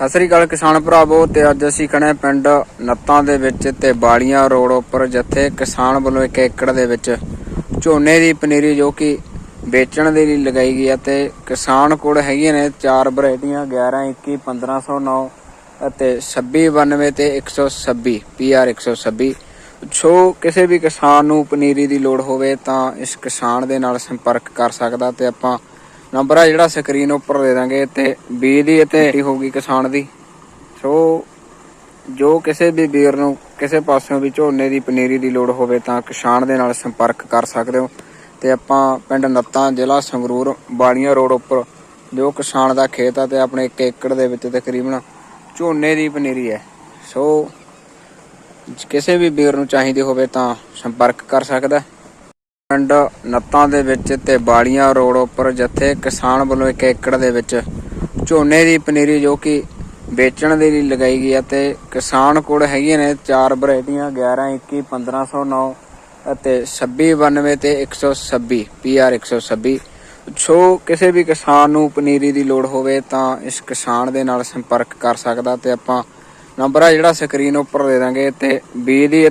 ਸਤਿ ਸ੍ਰੀ ਅਕਾਲ ਕਿਸਾਨ ਭਰਾਵੋ ਤੇ ਅੱਜ ਅਸੀਂ ਖੜੇ ਹਾਂ ਪਿੰਡ ਨੱਤਾਂ ਦੇ ਵਿੱਚ ਤੇ ਬਾਲੀਆਂ ਰੋਡ ਉੱਪਰ ਜਿੱਥੇ ਕਿਸਾਨ ਵੱਲੋਂ ਇੱਕ ਏਕੜ ਦੇ ਵਿੱਚ ਝੋਨੇ ਦੀ ਪਨੀਰੀ ਜੋ ਕਿ ਵੇਚਣ ਦੇ ਲਈ ਲਗਾਈ ਗਈ ਹੈ ਤੇ ਕਿਸਾਨ ਕੋਲ ਹੈਗੀਆਂ ਨੇ ਚਾਰ ਵੈਰਾਈਟੀਆਂ 11 21 1509 ਅਤੇ 2692 ਤੇ 126 PR 126 ਸੋ ਕਿਸੇ ਵੀ ਕਿਸਾਨ ਨੂੰ ਪਨੀਰੀ ਦੀ ਲੋੜ ਹੋਵੇ ਤਾਂ ਇਸ ਕਿਸਾਨ ਦੇ ਨਾਲ ਸੰਪਰਕ ਕਰ ਸਕਦਾ ਤੇ ਆਪਾਂ ਨੰਬਰ ਆ ਜਿਹੜਾ ਸਕਰੀਨ ਉੱਪਰ ਦੇ ਦਾਂਗੇ ਤੇ ਬੀ ਦੀ ਅਤੇ ਹੋਊਗੀ ਕਿਸਾਨ ਦੀ। ਸੋ ਜੋ ਕਿਸੇ ਵੀ ਵੀਰ ਨੂੰ ਕਿਸੇ ਪਾਸਿਓਂ ਵੀ ਝੋਨੇ ਦੀ, ਪਨੀਰੀ ਦੀ ਲੋੜ ਹੋਵੇ ਤਾਂ ਕਿਸਾਨ ਦੇ ਨਾਲ ਸੰਪਰਕ ਕਰ ਸਕਦੇ ਹੋ। ਤੇ ਆਪਾਂ ਪਿੰਡ ਨੱਤਾਂ ਜ਼ਿਲ੍ਹਾ ਸੰਗਰੂਰ ਬਾਲੀਆਂ ਰੋਡ ਉੱਪਰ ਜੋ ਕਿਸਾਨ ਦਾ ਖੇਤ ਆ ਤੇ ਆਪਣੇ 1 ਏਕੜ ਦੇ ਵਿੱਚ ਤਕਰੀਬਨ ਝੋਨੇ ਦੀ ਪਨੀਰੀ ਹੈ। ਸੋ ਕਿਸੇ ਵੀ ਵੀਰ ਨੂੰ ਚਾਹੀਦੀ ਹੋਵੇ ਤਾਂ ਸੰਪਰਕ ਕਰ ਸਕਦਾ ਪਿੰਡ ਨੱਤਾਂ ਦੇ ਵਿੱਚ ਤੇ ਬਾਲੀਆਂ ਰੋਡ ਉੱਪਰ ਜਿੱਥੇ ਕਿਸਾਨ ਵੱਲੋਂ ਇੱਕ ਏਕੜ ਦੇ ਵਿੱਚ ਝੋਨੇ ਦੀ ਪਨੀਰੀ ਜੋ ਕਿ ਵੇਚਣ ਦੇ ਲਈ ਲਗਾਈ ਗਈ ਹੈ ਤੇ ਕਿਸਾਨ ਕੋਲ ਹੈਗੀਆਂ ਨੇ ਚਾਰ ਵੈਰਾਈਟੀਆਂ 11 21 1509 ਅਤੇ 2692 ਤੇ 126 PR 126 ਸੋ ਕਿਸੇ ਵੀ ਕਿਸਾਨ ਨੂੰ ਪਨੀਰੀ ਦੀ ਲੋੜ ਹੋਵੇ ਤਾਂ ਇਸ ਕਿਸਾਨ ਦੇ ਨਾਲ ਸੰਪਰਕ ਕਰ ਸਕਦਾ ਤੇ ਆਪਾਂ ਨੰਬਰ ਆ ਜਿਹੜਾ ਸਕਰੀਨ ਉੱਪਰ ਦੇ ਦਾਂਗੇ ਤੇ ਬੀਜ ਦੀ